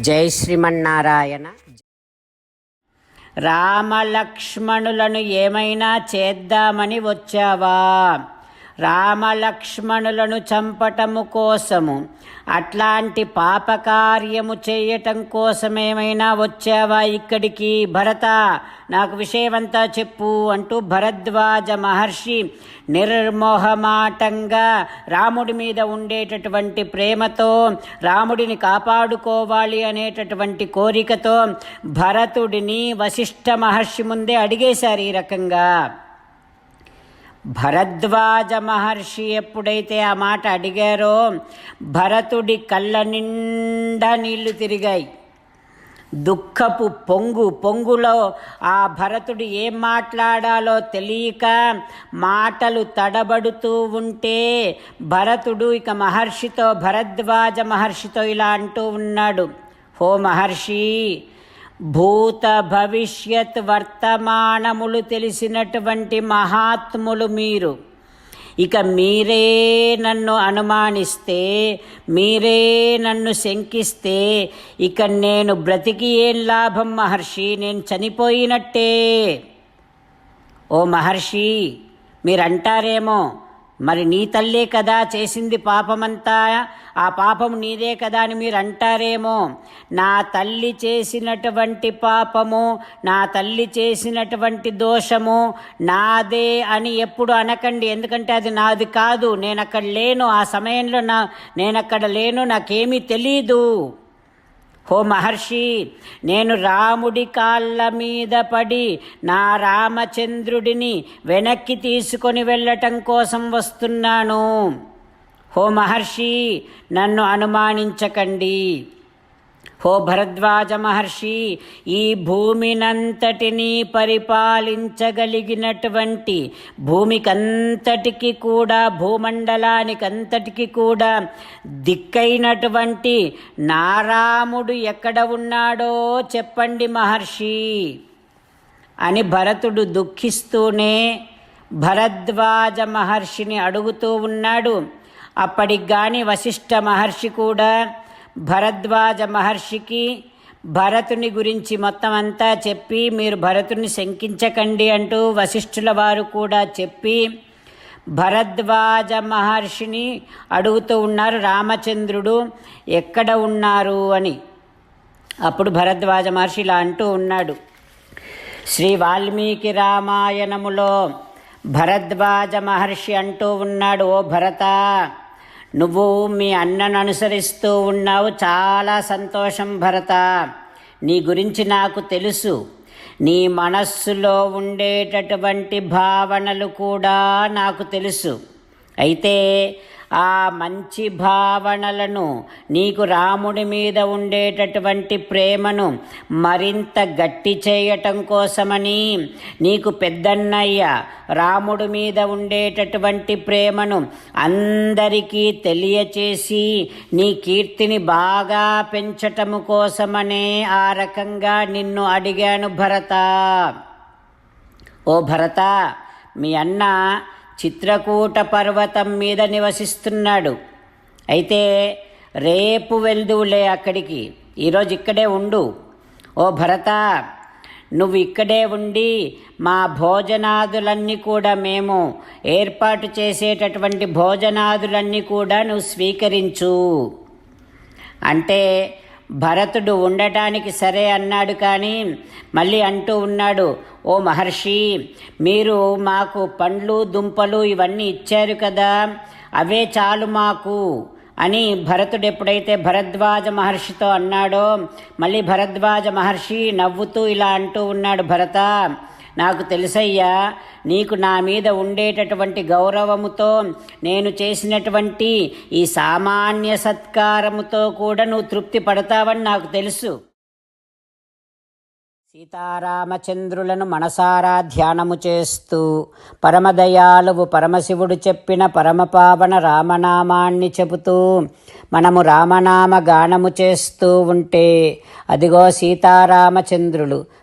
జై శ్రీమన్నారాయణ. రామలక్ష్మణులను ఏమైనా చేద్దామని వచ్చావా? రామలక్ష్మణులను చంపటము కోసము. అట్లాంటి పాపకార్యము చేయటం కోసమేమైనా వచ్చావా ఇక్కడికి? భరత నాకు విషయమంతా చెప్పు అంటూ భరద్వాజ మహర్షి నిర్మోహమాటంగా రాముడి మీద ఉండేటటువంటి ప్రేమతో రాముడిని కాపాడుకోవాలి అనేటటువంటి కోరికతో భరతుడిని వశిష్ఠ మహర్షి ముందే అడిగేశారు ఈ రకంగా. భరద్వాజ మహర్షి ఎప్పుడైతే ఆ మాట అడిగారో భరతుడి కళ్ళ నిండా నీళ్ళు తిరిగాయి. దుఃఖపు పొంగు పొంగులో ఆ భరతుడు ఏం మాట్లాడాలో తెలియక మాటలు తడబడుతూ ఉంటే భరతుడు ఇక మహర్షితో భరద్వాజ మహర్షితో ఇలా అంటూ ఉన్నాడు. హో మహర్షి భూత భవిష్యత్ వర్తమానములు తెలిసినటువంటి మహాత్ములు మీరు. ఇక మీరే నన్ను అనుమానిస్తే మీరే నన్ను శంకిస్తే ఇక నేను బ్రతికి ఏం లాభం మహర్షి? నేను చనిపోయినట్టే. ఓ మహర్షి మీరంటారేమో? మరి నీ తల్లే కదా చేసింది పాపమంతా. ఆ పాపం నీదే కదా అని మీరు అంటారేమో. నా తల్లి చేసినటువంటి పాపము నా తల్లి చేసినటువంటి దోషము నాదే అని ఎప్పుడు అనకండి. ఎందుకంటే అది నాది కాదు. నేను అక్కడ లేను. ఆ సమయంలో నా నేను అక్కడ లేను. నాకేమీ తెలీదు. హో మహర్షి నేను రాముడి కాళ్ళ మీద పడి నా రామచంద్రుడిని వెనక్కి తీసుకొని వెళ్ళటం కోసం వస్తున్నాను. హో మహర్షి నన్ను అనుమానించకండి. హో భరద్వాజ మహర్షి ఈ భూమినంతటినీ పరిపాలించగలిగినటువంటి భూమికంతటికి కూడా భూమండలానికంతటికి కూడా దిక్కైనటువంటి నారాముడు ఎక్కడ ఉన్నాడో చెప్పండి మహర్షి అని భరతుడు దుఃఖిస్తూనే భరద్వాజ మహర్షిని అడుగుతూ ఉన్నాడు. అప్పటికి కానీ వశిష్ఠ మహర్షి కూడా భరద్వాజ మహర్షికి భరతుని గురించి మొత్తం అంతా చెప్పి మీరు భరతుని శంకించకండి అంటూ వశిష్ఠుల వారు కూడా చెప్పి భరద్వాజ మహర్షిని అడుగుతూ ఉన్నారు రామచంద్రుడు ఎక్కడ ఉన్నారు? అని. అప్పుడు భరద్వాజ మహర్షి ఇలా అంటూ ఉన్నాడు శ్రీ వాల్మీకి రామాయణములో భరద్వాజ మహర్షి అంటూ ఉన్నాడు ఓ భరత! నువ్వు మీ అన్నను అనుసరిస్తూ ఉన్నావు. చాలా సంతోషం భరత. నీ గురించి నాకు తెలుసు. నీ మనస్సులో ఉండేటటువంటి భావనలు కూడా నాకు తెలుసు. అయితే ఆ మంచి భావనలను నీకు రాముడి మీద ఉండేటటువంటి ప్రేమను మరింత గట్టి చేయటం కోసమని నీకు పెద్దన్నయ్య రాముడి మీద ఉండేటటువంటి ప్రేమను అందరికీ తెలియచేసి నీ కీర్తిని బాగా పెంచటము కోసమనే ఆ రకంగా నిన్ను అడిగాను భరత. ఓ భరత మీ అన్న చిత్రకూట పర్వతం మీద నివసిస్తున్నాడు. అయితే రేపు వెళ్దువులే అక్కడికి. ఈరోజు ఇక్కడే ఉండు. ఓ భరత నువ్వు ఇక్కడే ఉండి మా భోజనాదులన్నీ కూడా మేము ఏర్పాటు చేసేటటువంటి భోజనాదులన్నీ కూడా నువ్వు స్వీకరించు. అంటే భరతుడు ఉండటానికి సరే అన్నాడు కానీ మళ్ళీ అంటూ ఉన్నాడు ఓ మహర్షి మీరు మాకు పండ్లు దుంపలు ఇవన్నీ ఇచ్చారు కదా అవే చాలు మాకు అని భరతుడు ఎప్పుడైతే భరద్వాజ మహర్షితో అన్నాడో మళ్ళీ భరద్వాజ మహర్షి నవ్వుతూ ఇలా అంటూ ఉన్నాడు భరత నాకు తెలుసయ్యా నీకు నా మీద ఉండేటటువంటి గౌరవముతో నేను చేసినటువంటి ఈ సామాన్య సత్కారముతో కూడా నువ్వు తృప్తి పడతావని నాకు తెలుసు. సీతారామచంద్రులను మనసారా ధ్యానము చేస్తూ పరమదయాలువు పరమశివుడు చెప్పిన పరమపావన రామనామాన్ని చెబుతూ మనము రామనామ గానము చేస్తూ ఉంటే అదిగో సీతారామచంద్రులు